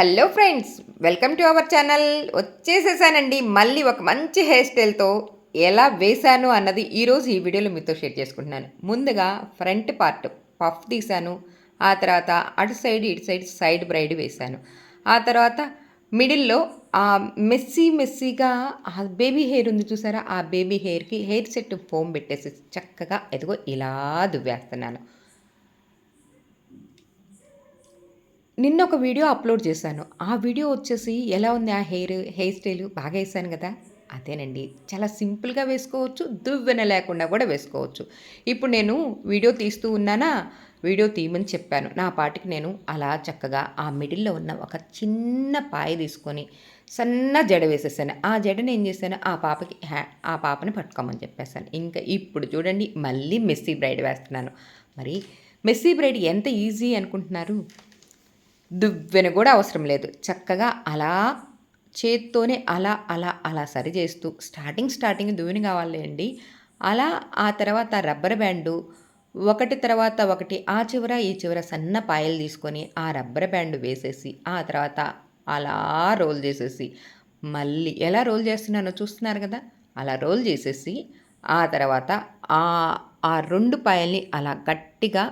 Hello friends welcome to our channel. వచ్చేసేసానండి మళ్ళీ ఒక మంచి హెయిర్ స్టైల్తో ఎలా వేశాను అన్నది ఈరోజు ఈ వీడియోలో మీతో షేర్ చేసుకుంటున్నాను. ముందుగా ఫ్రంట్ పార్ట్ పఫ్ తీశాను ఆ తర్వాత అటు సైడ్ ఇటు సైడ్ సైడ్ బ్రైడ్ వేశాను. ఆ తర్వాత మిడిల్లో ఆ మెస్సీ మెస్సీగా ఆ బేబీ హెయిర్ ఉంది చూసారా? ఆ బేబీ హెయిర్కి హెయిర్ సెట్ ఫోమ్ పెట్టేసి చక్కగా ఎదుగో ఇలా దువ్వేస్తున్నాను. నిన్న ఒక వీడియో అప్లోడ్ చేశాను. ఆ వీడియో వచ్చేసి ఎలా ఉంది ఆ హెయిర్ హెయిర్ స్టైల్? బాగా వేసాను కదా? అదేనండి. చాలా సింపుల్గా వేసుకోవచ్చు దువ్వెన లేకుండా కూడా వేసుకోవచ్చు. ఇప్పుడు నేను వీడియో తీస్తూ ఉన్నానా? వీడియో తీయమని చెప్పాను. నా పాటికి నేను అలా చక్కగా ఆ మిడిల్లో ఉన్న ఒక చిన్న పాయ తీసుకొని సన్న జడ వేసేసాను. ఆ జడని ఏం చేశాను? ఆ పాపకి హ్యా ఆ పాపని పట్టుకోమని చెప్పేశాను. ఇంకా ఇప్పుడు చూడండి మళ్ళీ మెస్సీ బ్రైడ్ వేస్తున్నాను. మరి మెస్సీ బ్రైడ్ ఎంత ఈజీ అనుకుంటున్నారు? దువ్వెన కూడా అవసరం లేదు. చక్కగా అలా చేత్తోనే అలా అలా అలా సరి చేస్తూ స్టార్టింగ్ స్టార్టింగ్ దువ్వెన కావాలి అండి. అలా ఆ తర్వాత రబ్బర్ బ్యాండు ఒకటి తర్వాత ఒకటి ఆ చివర ఈ చివర సన్న పాయలు తీసుకొని ఆ రబ్బర్ బ్యాండ్ వేసేసి ఆ తర్వాత అలా రోల్ చేసేసి మళ్ళీ ఎలా రోల్ చేస్తున్నానో చూస్తున్నారు కదా? అలా రోల్ చేసేసి ఆ తర్వాత ఆ ఆ రెండు పాయల్ని అలా గట్టిగా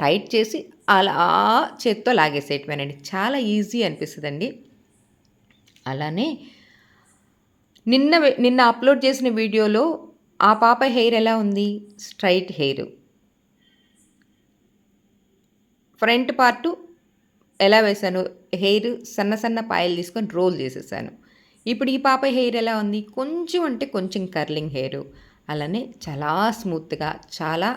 టైట్ చేసి అలా చేత్తో లాగేసేయటమేనండి. చాలా ఈజీ అనిపిస్తుందండి. అలానే నిన్న నిన్న అప్లోడ్ చేసిన వీడియోలో ఆ పాప హెయిర్ ఎలా ఉంది? Straight hair. ఫ్రంట్ పార్టు ఎలా వేశాను? హెయిర్ సన్న సన్న పాయలు తీసుకొని రోల్ చేసేసాను. ఇప్పుడు ఈ పాప హెయిర్ ఎలా ఉంది? కొంచెం అంటే కొంచెం కర్లింగ్ హెయిర్. అలానే చాలా స్మూత్గా చాలా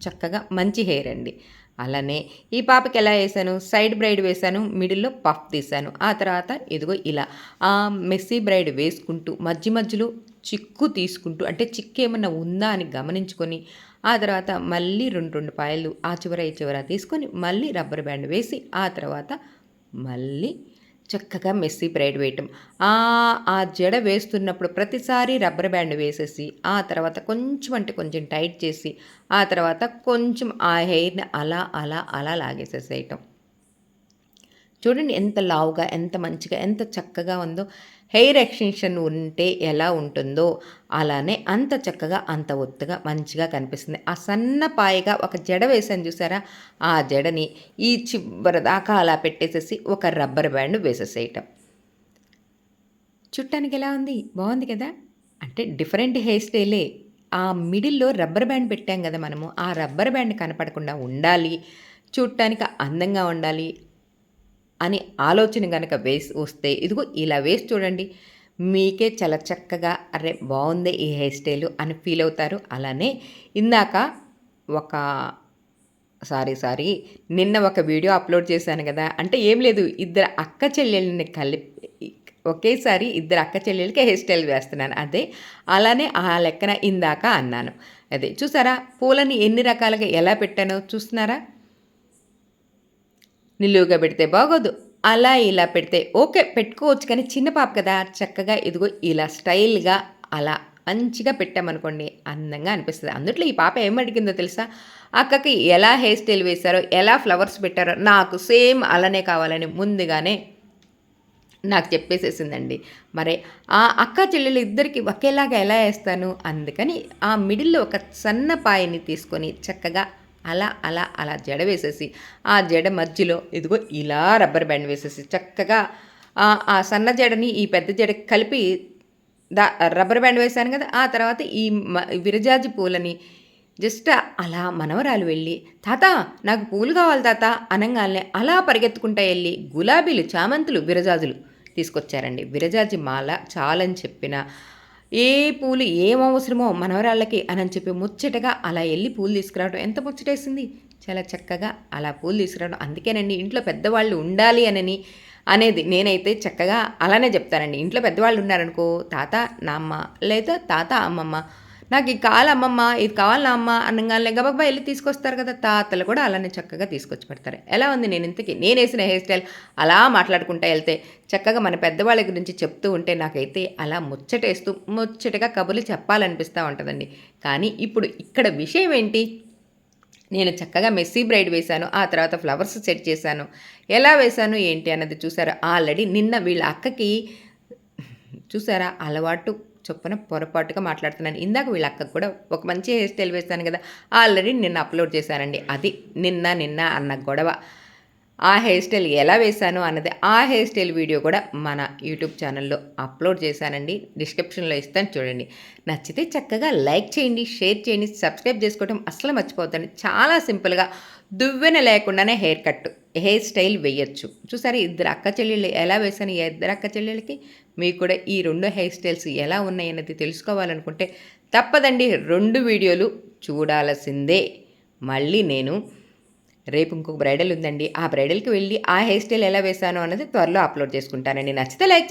చక్కగా మంచి హెయిర్ అండి. అలానే ఈ పాపకి ఎలా వేసాను సైడ్ బ్రైడ్ వేశాను మిడిల్లో పఫ్ తీశాను. ఆ తర్వాత ఇదిగో ఇలా ఆ మెస్సీ బ్రైడ్ వేసుకుంటూ మధ్య మధ్యలో చిక్కు తీసుకుంటూ అంటే చిక్కు ఏమన్నా ఉందా అని గమనించుకొని ఆ తర్వాత మళ్ళీ రెండు రెండు పాయలు ఆ చివర ఈ చివర తీసుకొని మళ్ళీ రబ్బర్ బ్యాండ్ వేసి ఆ తర్వాత మళ్ళీ చక్కగా మెస్సీ బ్రైడ్ వేయటం. ఆ జడ వేస్తున్నప్పుడు ప్రతిసారి రబ్బర్ బ్యాండ్ వేసేసి ఆ తర్వాత కొంచెం అంటే కొంచెం టైట్ చేసి ఆ తర్వాత కొంచెం ఆ హెయిర్ని అలా అలా అలా లాగేసేసేయటం. చూడండి ఎంత లావుగా ఎంత మంచిగా ఎంత చక్కగా ఉందో. హెయిర్ ఎక్స్టెన్షన్ ఉంటే ఎలా ఉంటుందో అలానే అంత చక్కగా అంత ఒత్తుగా మంచిగా కనిపిస్తుంది. ఆ సన్న పాయగా ఒక జడ వేసాను చూసారా? ఆ జడని ఈ చివరి దాకా అలా పెట్టేసేసి ఒక రబ్బర్ బ్యాండ్ వేసేసేయటం. చుట్టానికి ఎలా ఉంది? బాగుంది కదా? అంటే డిఫరెంట్ హెయిర్ స్టైలే. ఆ మిడిల్లో రబ్బర్ బ్యాండ్ పెట్టాం కదా మనము. ఆ రబ్బర్ బ్యాండ్ కనపడకుండా ఉండాలి. చూడటానికి అందంగా ఉండాలి. అని ఆలోచన కనుక వేసి వస్తే ఇదిగో ఇలా వేసి చూడండి మీకే చాలా చక్కగా అరే బాగుంది ఈ హెయిర్ స్టైల్ అని ఫీల్ అవుతారు. అలానే ఇందాక ఒక సారీ సారీ నిన్న ఒక వీడియో అప్లోడ్ చేశాను కదా అంటే ఏం లేదు ఇద్దరు అక్క చెల్లెళ్ళని కలిపి ఒకేసారి ఇద్దరు అక్క చెల్లెలకి హెయిర్ స్టైల్ వేస్తున్నాను అదే. అలానే ఆ లెక్కన ఇందాక అన్నాను అదే. చూసారా పూలని ఎన్ని రకాలుగా ఎలా పెట్టానో చూస్తున్నారా? నిలువుగా పెడితే బాగోదు. అలా ఇలా పెడితే ఓకే పెట్టుకోవచ్చు కానీ చిన్న పాప కదా చక్కగా ఇదిగో ఇలా స్టైల్గా అలా మంచిగా పెట్టామనుకోండి అందంగా అనిపిస్తుంది. అందుట్లో ఈ పాప ఏం అడిగిందో తెలుసా? అక్కకి ఎలా హెయిర్ స్టైల్ వేశారో ఎలా ఫ్లవర్స్ పెట్టారో నాకు సేమ్ అలానే కావాలని ముందుగానే నాకు చెప్పేసేసిందండి. మరి ఆ అక్క చెల్లెలు ఇద్దరికి ఒకేలాగా ఎలా వేస్తాను? అందుకని ఆ మిడిల్లో ఒక సన్న పాయని తీసుకొని చక్కగా అలా అలా అలా జడ వేసేసి ఆ జడ మధ్యలో ఇదిగో ఇలా రబ్బర్ బ్యాండ్ వేసేసి చక్కగా ఆ సన్న జడని ఈ పెద్ద జడ కలిపి దా రబ్బర్ బ్యాండ్ వేశాను కదా ఆ తర్వాత ఈ విరజాజి పూలని జస్ట్ అలా మనవరాలు వెళ్ళి తాత నాకు పూలు కావాలి తాత అనగానే అలా పరిగెత్తుకుంటా వెళ్ళి గులాబీలు చామంతులు విరజాజులు తీసుకొచ్చారండి. విరజాజి మాల చాలని చెప్పిన ఏ పూలు ఏం అవసరమో మనవరాళ్ళకి అని చెప్పి ముచ్చటగా అలా వెళ్ళి పూలు తీసుకురావడం ఎంత ముచ్చటేసింది? చాలా చక్కగా అలా పూలు తీసుకురావడం అందుకేనండి ఇంట్లో పెద్దవాళ్ళు ఉండాలి అనని అనేది నేనైతే చక్కగా అలానే చెప్తానండి. ఇంట్లో పెద్దవాళ్ళు ఉన్నారనుకో తాత నా అమ్మ లేదా తాత అమ్మమ్మ నాకు ఇది కావాలి అమ్మమ్మ ఇది కావాలా అమ్మ అనగానే గబగబా వెళ్ళి తీసుకొస్తారు కదా తాతలు కూడా అలానే చక్కగా తీసుకొచ్చి పెడతారు. ఎలా ఉంది నేను ఇంతకీ? నేను వేసిన హెయిర్ స్టైల్? అలా మాట్లాడుకుంటా వెళ్తే చక్కగా మన పెద్దవాళ్ళ గురించి చెప్తూ ఉంటే నాకైతే అలా ముచ్చటేస్తూ ముచ్చటగా కబుర్లు చెప్పాలనిపిస్తూ ఉంటుందండి. కానీ ఇప్పుడు ఇక్కడ విషయం ఏంటి? నేను చక్కగా మెస్సీ బ్రైడ్ వేశాను ఆ తర్వాత ఫ్లవర్స్ సెట్ చేశాను. ఎలా వేశాను ఏంటి అన్నది చూసారా? ఆల్రెడీ నిన్న వీళ్ళ అక్కకి చూసారా? అలవాటు చొప్పున పొరపాటుగా మాట్లాడుతున్నాను. ఇందాక వీళ్ళ అక్కకు కూడా ఒక మంచి హెయిర్ స్టైల్ వేస్తాను కదా ఆల్రెడీ నిన్న అప్లోడ్ చేశానండి అది నిన్న నిన్న అన్న గొడవ. ఆ హెయిర్ స్టైల్ ఎలా వేశాను అన్నది ఆ హెయిర్ స్టైల్ వీడియో కూడా మన యూట్యూబ్ ఛానల్లో అప్లోడ్ చేశానండి. డిస్క్రిప్షన్లో ఇస్తాను చూడండి. నచ్చితే చక్కగా లైక్ చేయండి షేర్ చేయండి సబ్స్క్రైబ్ చేసుకోవడం అస్సలు మర్చిపోతుంది చాలా సింపుల్గా దువ్వెన లేకుండానే హెయిర్ కట్ హెయిర్ స్టైల్ వేయచ్చు. చూసారా ఇద్దరు అక్క చెల్లెళ్ళు ఎలా వేశాను ఇద్దరు అక్క చెల్లెళ్ళకి మీకు కూడా ఈ రెండు హెయిర్ స్టైల్స్ ఎలా ఉన్నాయి అన్నది తెలుసుకోవాలనుకుంటే తప్పదండి. రెండు వీడియోలు చూడాల్సిందే. మళ్ళీ నేను రేపు ఇంకొక బ్రైడల్ ఉందండి. ఆ బ్రైడల్కి వెళ్ళి ఆ హెయిర్ స్టైల్ ఎలా వేశాను అన్నది త్వరలో అప్లోడ్ చేసుకుంటానండి. నచ్చితే లైక్